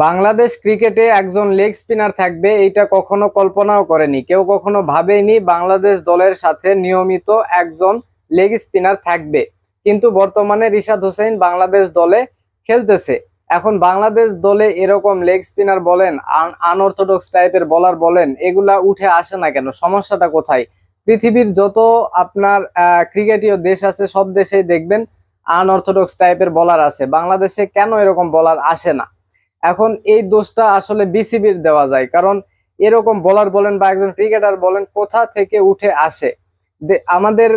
বাংলাদেশ ক্রিকেটে একজন leg spinner থাকবে এটা কখনো কল্পনাও করেনি। কেউ কখনো ভাবেনি বাংলাদেশ দলের সাথে নিয়মিত একজন লেগ স্পিনার থাকবে। কিন্তু বর্তমানে রিশাদ হোসেন বাংলাদেশ দলে খেলতেছে। এখন বাংলাদেশ দলে এরকম লেগ স্পিনার বলেন আনঅর্থোডক্স টাইপের বলার বলেন, এগুলা উঠে আসে না কেন? সমস্যাটা কোথায়? পৃথিবীর যত আপনার ক্রিকেটীয় দেশ আছে, সব দেশেই দেখবেন আনঅর্থোডক্স টাইপের বলার আছে। বাংলাদেশে কেন এরকম বলার আসে না? এখন এই দোষটা আসলে বিসিবির দেওয়া যায়, কারণ এরকম বলার বলেন বা একজন ক্রিকেটার বলেন কোথা থেকে উঠে আসে। আমাদের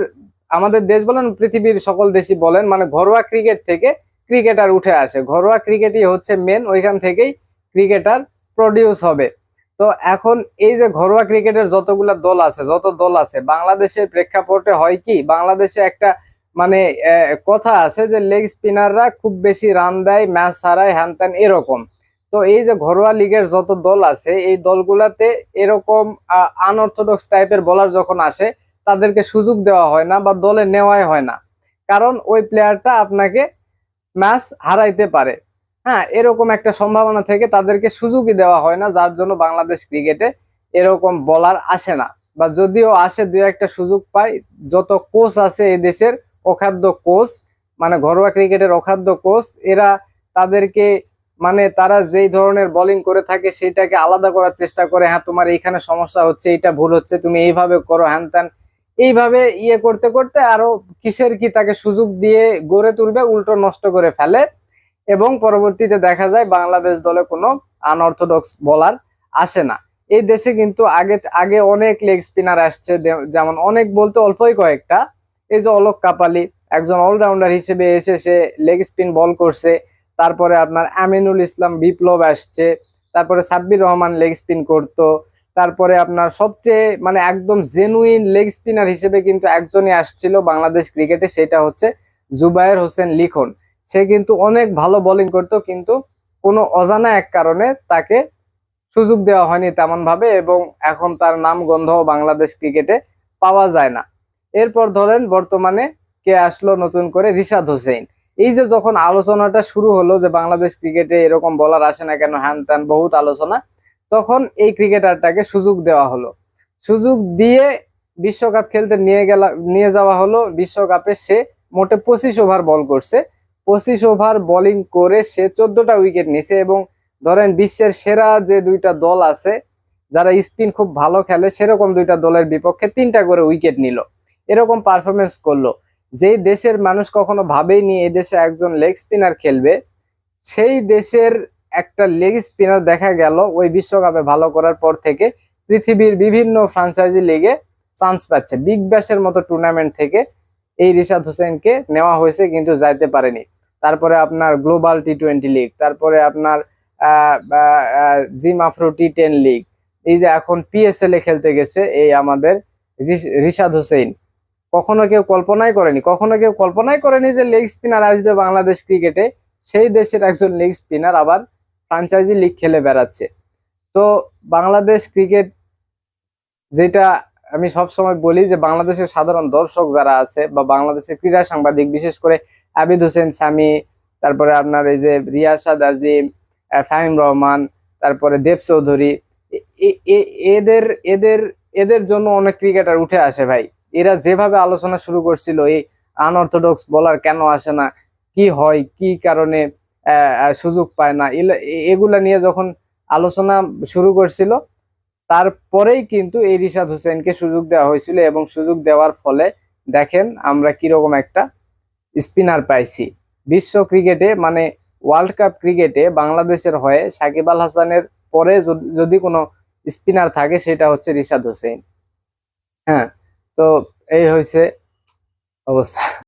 আমাদের দেশ বলেন, পৃথিবীর সকল দেশই বলেন মানে ঘরোয়া ক্রিকেট থেকে ক্রিকেটার উঠে আসে। ঘরোয়া ক্রিকেটই হচ্ছে মেন ওইখান থেকেই ক্রিকেটার প্রডিউস হবে। তো এখন এই যে ঘরোয়া ক্রিকেটের যতগুলা দল আছে, যত দল আছে, বাংলাদেশের প্রেক্ষাপটে হয় কি, বাংলাদেশে একটা মানে কথা আছে যে লেগ স্পিনাররা খুব বেশি রান দেয় ম্যাচ হারায় হ্যান ত্যান এরকম। তো এই যে ঘরোয়া লিগের যত দল আছে, এই দলগুলাতে এরকম আনঅর্থোডক্স টাইপের বলার যখন আসে, তাদেরকে সুযোগ দেওয়া হয় না বা দলে নেওয়াই হয় না। কারণ ওই প্লেয়ারটা আপনাকে ম্যাচ হারাইতে পারে। হ্যাঁ এরকম একটা সম্ভাবনা থেকে তাদেরকে সুযোগই দেওয়া হয় না, যার জন্য বাংলাদেশ ক্রিকেটে এরকম বলার আসে না। বা যদিও আসে দু একটা সুযোগ পায়, যত কোচ আছে এই দেশের, অখাদ্য কোচ মানে ঘরোয়া ক্রিকেটের অখাদ্য কোচ এরা তাদেরকে মানে তারা যেই ধরনের বোলিং করে থাকে সেটাকে আলাদা করার চেষ্টা করে হ্যাঁ তোমার এইখানে সমস্যা হচ্ছে এটা ভুল হচ্ছে, তুমি এইভাবে করো, হ্যান ত্যান। এইভাবে ইয়ে করতে করতে আরও কিসের কি তাকে সুযোগ দিয়ে গড়ে তুলবে, উল্টো নষ্ট করে ফেলে। এবং পরবর্তীতে দেখা যায় বাংলাদেশ দলে কোনো আনঅর্থোডক্স বলার আসে না। এই দেশে কিন্তু আগে আগে অনেক লেগ স্পিনার আসছে যেমন অনেক বলতে অল্পই কয়েকটা। এই যে অলোক কাপালি, একজন অলরাউন্ডার হিসেবে এসে সে লেগ স্পিন বল করছে। তারপরে আপনার আমিনুল ইসলাম বিপ্লব আসছে, তারপরে সাব্বির রহমান লেগ স্পিন করতো, তারপরে আপনার সবচেয়ে মানে একদম জেনুইন লেগ স্পিনার হিসেবে কিন্তু একজনই আসছিল বাংলাদেশ ক্রিকেটে, সেটা হচ্ছে জুবায়ের হোসেন লিখন। সে কিন্তু অনেক ভালো বোলিং করতো, কিন্তু কোনো অজানা এক কারণে তাকে সুযোগ দেওয়া হয়নি তেমনভাবে এবং এখন তার নাম গন্ধ বাংলাদেশ ক্রিকেটে পাওয়া যায় না। এরপর ধরেন বর্তমানে কে আসলো নতুন করে রিশাদ হোসেন এই যে যখন আলোচনাটা শুরু হলো যে বাংলাদেশ ক্রিকেটে এরকম বলার আসে না কেন, হ্যান ত্যান বহুত আলোচনা, তখন এই ক্রিকেটারটাকে সুযোগ দেওয়া হলো। সুযোগ দিয়ে বিশ্বকাপ খেলতে নিয়ে গেলা, নিয়ে যাওয়া হলো। বিশ্বকাপে সে মোটে পঁচিশ ওভার বল করছে। পঁচিশ ওভার বোলিং করে সে চোদ্দটা উইকেট নিছে এবং ধরেন বিশ্বের সেরা যে দুইটা দল আছে, যারা স্পিন খুব ভালো খেলে, সেরকম দুইটা দলের বিপক্ষে তিনটা করে উইকেট নিল। এরকম পারফরমেন্স করল। যেই দেশের মানুষ কখনো ভাবেইনি এই দেশে একজন লেগ স্পিনার খেলবে, সেই দেশের একটা লেগ স্পিনার দেখা গেল ওই বিশ্বকাপে ভালো করার পর থেকে পৃথিবীর বিভিন্ন ফ্রাঞ্চাইজি লিগে চান্স পাচ্ছে। বিগ ব্যাশের মতো টুর্নামেন্ট থেকে এই রিশাদ হোসেনকে নেওয়া হয়েছে কিন্তু যাইতে পারেনি। তারপরে আপনার গ্লোবাল টি টোয়েন্টি লিগ তারপরে আপনার Zim Afro T ten league এই যে এখন পিএসএল এ খেলতে গেছে এই আমাদের রিশাদ হোসেন। কখনো কেউ কল্পনাই করেনি, কখনো কেউ কল্পনাই করেনি যে লেগ স্পিনার আসবে বাংলাদেশ ক্রিকেটে সেই দেশের একজন লেগ স্পিনার আবার ফ্রাঞ্চাইজি লিগ খেলে বেড়াচ্ছে। তো বাংলাদেশ ক্রিকেট যেটা আমি সব সময় বলি যে বাংলাদেশের সাধারণ দর্শক যারা আছে বা বাংলাদেশের ক্রীড়া সাংবাদিক, বিশেষ করে আবিদ হোসেন সামি, তারপরে আপনার এই যে রিয়াসাদ আজিম ফাহিম রহমান, তারপরে দেব চৌধুরী এদের এদের এদের জন্য অনেক ক্রিকেটার উঠে আসে ভাই। এরা যেভাবে আলোচনা শুরু করছিল, এই আনঅর্থোডক্স বলার কেন আসে না, কি হয়, কি কারণে সুযোগ পায় না এগুলা নিয়ে যখন আলোচনা শুরু করছিল, তারপরেই কিন্তু এই রিশাদ হোসেনকে সুযোগ দেওয়া হয়েছিল এবং সুযোগ দেওয়ার ফলে দেখেন আমরা কীরকম একটা স্পিনার পাইছি। বিশ্ব ক্রিকেটে মানে ওয়ার্ল্ড কাপ ক্রিকেটে বাংলাদেশের হয়ে সাকিব আল হাসানের পরে যদি কোনো স্পিনার থাকে, সেটা হচ্ছে রিশাদ হোসেন হ্যাঁ তো এই হয়েছে অবস্থা।